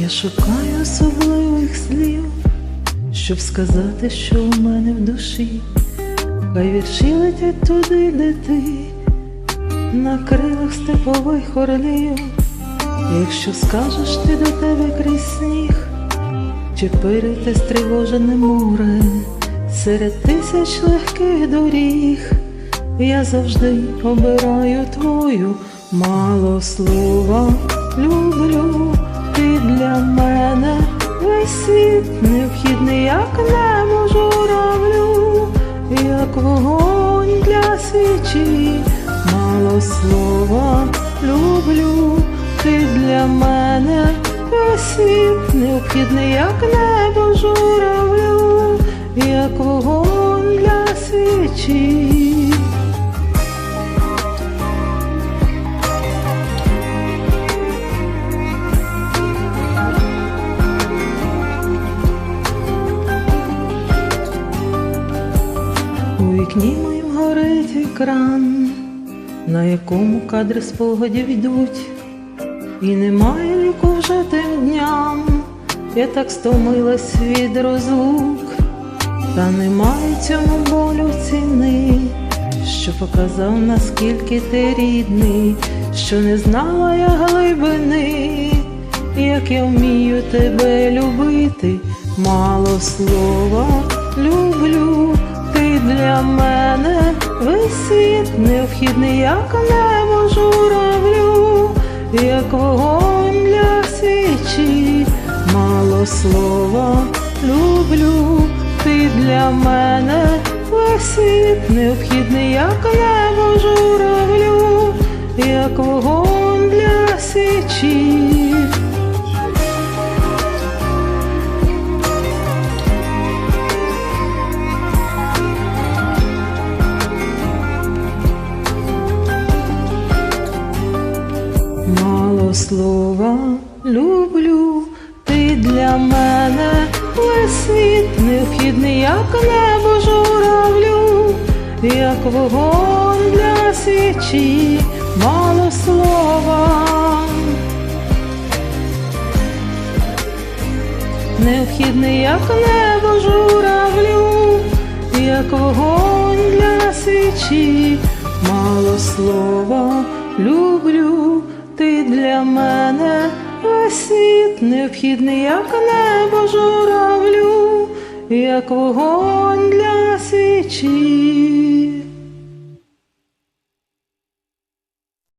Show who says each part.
Speaker 1: Я шукаю особливих слів, щоб сказати, що у мене в душі. Хай вірші летять туди, де ти, на крилах степових орлів. Якщо скажеш ти до тебе крізь сніг, чи перейти стривожене море серед тисяч легких доріг, я завжди обираю твою мало слова як небо журавлю, як вогонь для свічі, мало слова люблю, ти для мене світ необхідний, як небо журавлю, як вогонь для свічі. У вікні моїм горить екран, на якому кадри спогадів йдуть, і немає ліку вже тим дням, я так стомилась від розлук, та немає цьому болю ціни, що показав, наскільки ти рідний, що не знала я глибини, як я вмію тебе любити, мало слова люблю. Для мене весь світ необхідний, як небо журавлю, як вогонь для свічі, мало слова люблю, ти для мене весь світ необхідний, як небо журавлю, як вогонь слова люблю, ти для мене весь світ необхідний, як небо журавлю, як вогонь для свічі, мало слова. Необхідний, як небо журавлю, як вогонь для свічі, мало слова люблю, ти для мене весь світ необхідний, як небо журавлю, як вогонь для свічі.